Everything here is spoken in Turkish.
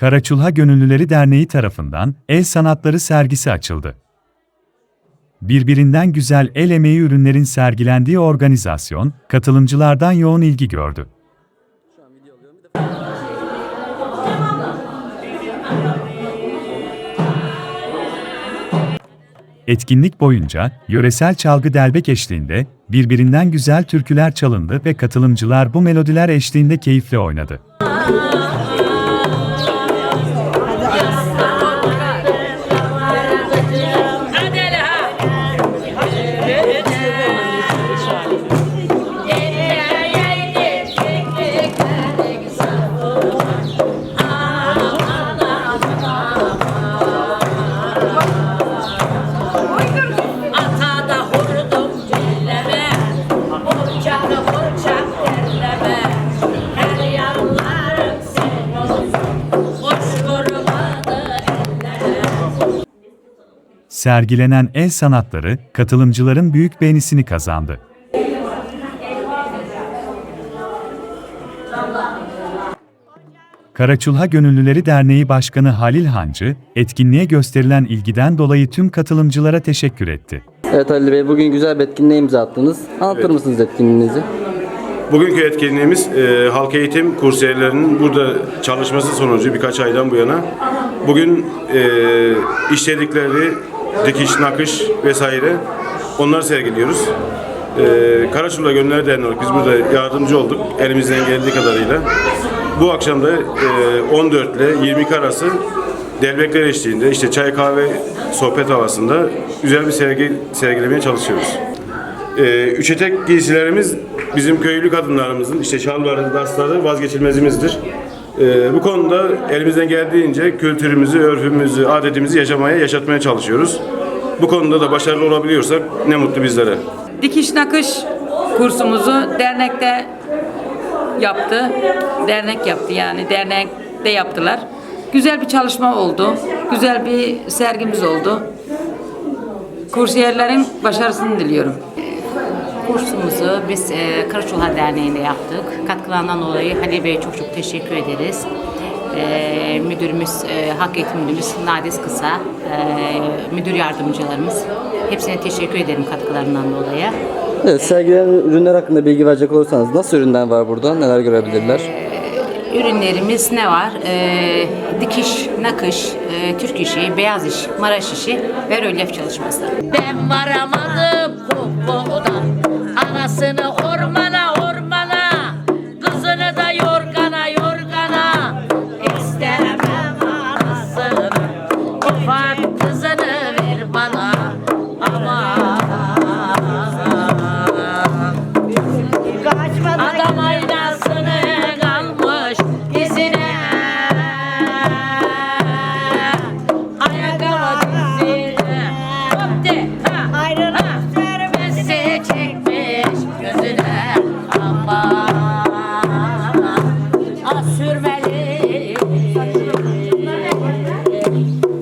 Karaçulha Gönüllüleri Derneği tarafından el sanatları sergisi açıldı. Birbirinden güzel el emeği ürünlerin sergilendiği organizasyon, katılımcılardan yoğun ilgi gördü. Etkinlik boyunca yöresel çalgı delbek eşliğinde birbirinden güzel türküler çalındı ve katılımcılar bu melodiler eşliğinde keyifle oynadı. Sergilenen el sanatları katılımcıların büyük beğenisini kazandı. Karaçulha Gönüllüleri Derneği Başkanı Halil Hancı, etkinliğe gösterilen ilgiden dolayı tüm katılımcılara teşekkür etti. Evet Halil Bey bugün güzel bir etkinliğe imza attınız. Anlatır mısınız etkinliğinizi? Bugünkü etkinliğimiz e, halk eğitim kursiyerlerinin burada çalışması sonucu birkaç aydan bu yana bugün e, işledikleri dikiş, nakış vesaire onları sergiliyoruz. E, Karaçullah Gönüller Derneği biz burada yardımcı olduk elimizden geldiği kadarıyla. Bu akşam da e, 14 ile 22 arası delbekler eşliğinde işte çay kahve sohbet havasında güzel bir sergi sergilemeye çalışıyoruz. Ee, üç etek giysilerimiz bizim köylü kadınlarımızın işte şalvarı, dasları vazgeçilmezimizdir. Ee, bu konuda elimizden geldiğince kültürümüzü, örfümüzü, adetimizi yaşamaya, yaşatmaya çalışıyoruz. Bu konuda da başarılı olabiliyorsak ne mutlu bizlere. Dikiş nakış kursumuzu dernekte yaptı. Dernek yaptı yani dernekte yaptılar. Güzel bir çalışma oldu. Güzel bir sergimiz oldu. Kursiyerlerin başarısını diliyorum. Kursumuzu biz e, Karaçoğlan Derneği'nde yaptık. Katkılarından dolayı Halil Bey'e çok çok teşekkür ederiz. E, müdürümüz, e, Hak Eğitim Müdürümüz Nadis Kısa, e, müdür yardımcılarımız. Hepsine teşekkür ederim katkılarından dolayı. Evet sergilenen ürünler hakkında bilgi verecek olursanız nasıl ürünler var burada? Neler görebilirler? Ürünlerimiz ne var? E, dikiş, nakış, e, Türk işi, beyaz iş, maraş işi ve rölyef çalışması. Ben varamadım kokudan Anasını